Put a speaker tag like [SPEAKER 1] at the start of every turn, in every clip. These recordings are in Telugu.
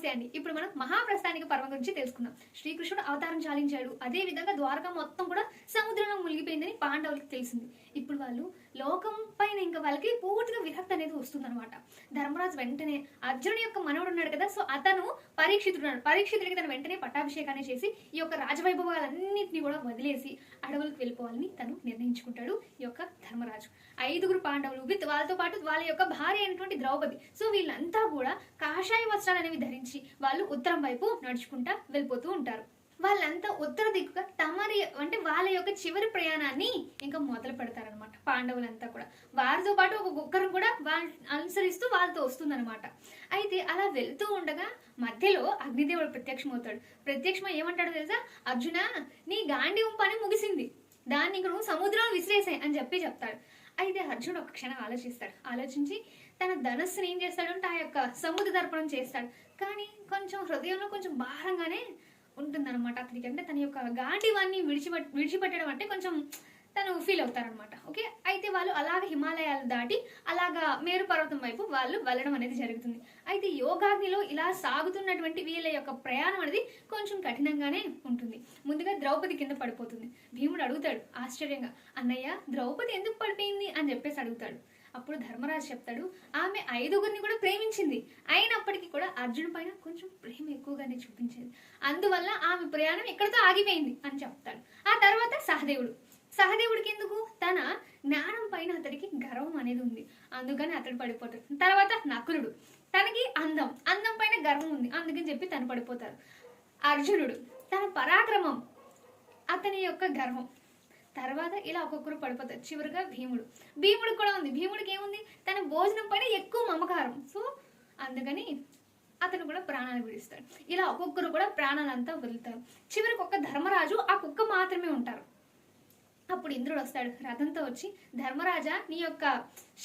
[SPEAKER 1] నమస్తే అండి. ఇప్పుడు మనం మహాప్రస్థానిక పర్వం గురించి తెలుసుకుందాం. శ్రీకృష్ణుడు అవతారం చాలించాడు. అదే విధంగా ద్వారక మొత్తం కూడా సముద్రంలో మునిగిపోయిందని పాండవులకు తెలిసింది. ఇప్పుడు వాళ్ళు లోకం పైన ఇంకా వాళ్ళకి పూర్తిగా విరక్తి అనేది వస్తుందన్నమాట. ధర్మరాజు వెంటనే అర్జునుడి యొక్క మనవడు ఉన్నాడు కదా సో అతను పరీక్షితుడు ఉన్నాడు. పరీక్షితుడికి తను వెంటనే పట్టాభిషేకాన్ని చేసి ఈ యొక్క రాజవైభవాలన్నింటినీ కూడా వదిలేసి అడవులకు వెళ్ళిపోవాలని తను నిర్ణయించుకుంటాడు ఈ యొక్క ధర్మరాజు. ఐదుగురు పాండవులు విత్ వాళ్ళతో పాటు వాళ్ళ యొక్క భార్య అయినటువంటి ద్రౌపది. సో వీళ్ళంతా కూడా కాషాయ వస్త్రాలు అనేవి ధరించి వాళ్ళు ఉత్తరం వైపు నడుచుకుంటా వెళ్ళిపోతూ ఉంటారు. వాళ్ళంతా ఉత్తర దిక్కుగా తమరి అంటే వాళ్ళ యొక్క చివరి ప్రయాణాన్ని ఇంకా మొదలు పెడతారనమాట పాండవులంతా కూడా. వారితో పాటు ఒక కుక్కరు కూడా వాళ్ళ అనుసరిస్తూ వాళ్ళతో వస్తుందన్నమాట. అయితే అలా వెళ్తూ ఉండగా మధ్యలో అగ్నిదేవుడు ప్రత్యక్షమవుతాడు. ప్రత్యక్షమై ఏమంటాడు తెలుసా? అర్జున నీ గాంధీ పని ముగిసింది. దాన్ని ఇక్కడ నువ్వు సముద్రంలో విసిరేసాయి అని చెప్పి చెప్తాడు. అయితే అర్జునుడు ఒక క్షణం ఆలోచిస్తాడు. ఆలోచించి తన ధనస్సుని ఏం చేస్తాడు? అంటే ఆ యొక్క సముద్ర దర్పణం చేస్తాడు. కానీ కొంచెం హృదయంలో కొంచెం భారంగానే ఉంటుందన్నమాట అతనికి. అంటే తన యొక్క గాంధీవాన్ని విడిచిపెట్ విడిచిపెట్టడం అంటే కొంచెం తను ఫీల్ అవుతారనమాట ఓకే అయితే వాళ్ళు అలాగ హిమాలయాలు దాటి అలాగా మేరు పర్వతం వైపు వాళ్ళు వెళ్ళడం అనేది జరుగుతుంది. అయితే యోగాగ్నిలో ఇలా సాగుతున్నటువంటి వీళ్ళ యొక్క ప్రయాణం అనేది కొంచెం కఠినంగానే ఉంటుంది. ముందుగా ద్రౌపది కింద పడిపోతుంది. భీముడు అడుగుతాడు ఆశ్చర్యంగా అన్నయ్య ద్రౌపది ఎందుకు పడిపోయింది? అని చెప్పేసి అడుగుతాడు. అప్పుడు ధర్మరాజు చెప్తాడు ఆమె ఐదుగురిని కూడా ప్రేమించింది. అయినప్పటికీ కూడా అర్జున్ పైన కొంచెం ప్రేమ ఎక్కువగానే చూపించింది. అందువల్ల ఆమె ప్రయాణం ఎక్కడితో ఆగిపోయింది అని చెప్తాడు. ఆ తర్వాత సహదేవుడు. సహదేవుడికి ఎందుకు? తన జ్ఞానం పైన అతడికి గర్వం అనేది ఉంది. అందుకని అతడు పడిపోతాడు. తర్వాత నకులుడు. తనకి అందం. అందం పైన గర్వం ఉంది. అందుకని చెప్పి తను పడిపోతారు అర్జునుడు తన పరాక్రమం అతని యొక్క గర్వం. తర్వాత ఇలా ఒక్కొక్కరు పడిపోతారు. చివరిగా భీముడు. భీముడు కూడా ఉంది. భీముడికి ఏముంది? తన భోజనం పైన ఎక్కువ మమకారం. సో అందుకని అతను కూడా ప్రాణాలు విడిస్తాడు. ఇలా ఒక్కొక్కరు కూడా ప్రాణాలంతా వదులుతారు. చివరికి ఒక్క ధర్మరాజు ఆ కుక్క మాత్రమే ఉంటారు. అప్పుడు ఇంద్రుడు వస్తాడు. రథంతో వచ్చి ధర్మరాజా నీ యొక్క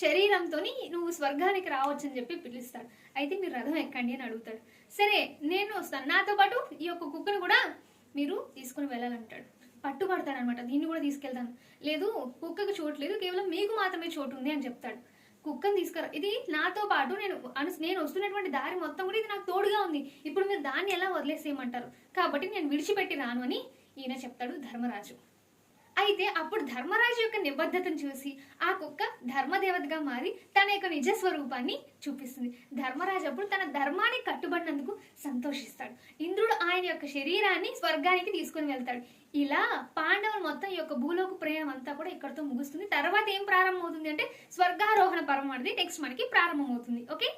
[SPEAKER 1] శరీరంతో నువ్వు స్వర్గానికి రావచ్చు అని చెప్పి పిలుస్తాడు. అయితే మీరు రథం ఎక్కండి అని అడుగుతాడు. సరే నేను వస్తాను. నాతో పాటు ఈ యొక్క కుక్కను కూడా మీరు తీసుకుని వెళ్ళాలంటాడు. పట్టుబడతాడు అనమాట దీన్ని కూడా తీసుకెళ్తాను. లేదు కుక్కకు చోటు లేదు. కేవలం మీకు మాత్రమే చోటు ఉంది అని చెప్తాడు. కుక్కను తీసుకురా ఇది నాతో పాటు నేను అను నేను వస్తున్నటువంటి దారి మొత్తం కూడా ఇది నాకు తోడుగా ఉంది. ఇప్పుడు మీరు దాన్ని ఎలా వదిలేసేయమంటారు? కాబట్టి నేను విడిచిపెట్టి రాను అని ఈయన చెప్తాడు ధర్మరాజు. అయితే అప్పుడు ధర్మరాజు యొక్క నిబద్ధతను చూసి ఆ కుక్క ధర్మదేవతగా మారి తన యొక్క నిజ స్వరూపాన్ని చూపిస్తుంది. ధర్మరాజు అప్పుడు తన ధర్మాన్ని కట్టుబడినందుకు సంతోషిస్తాడు. ఇంద్రుడు ఆయన యొక్క శరీరాన్ని స్వర్గానికి తీసుకుని వెళ్తాడు. ఇలా పాండవులు మొత్తం ఈ యొక్క భూలోక ప్రయాణం అంతా కూడా ఇక్కడతో ముగుస్తుంది. తర్వాత ఏం ప్రారంభమవుతుంది అంటే స్వర్గారోహణ పర్వం అనేది నెక్స్ట్ మనకి ప్రారంభమవుతుంది. ఓకే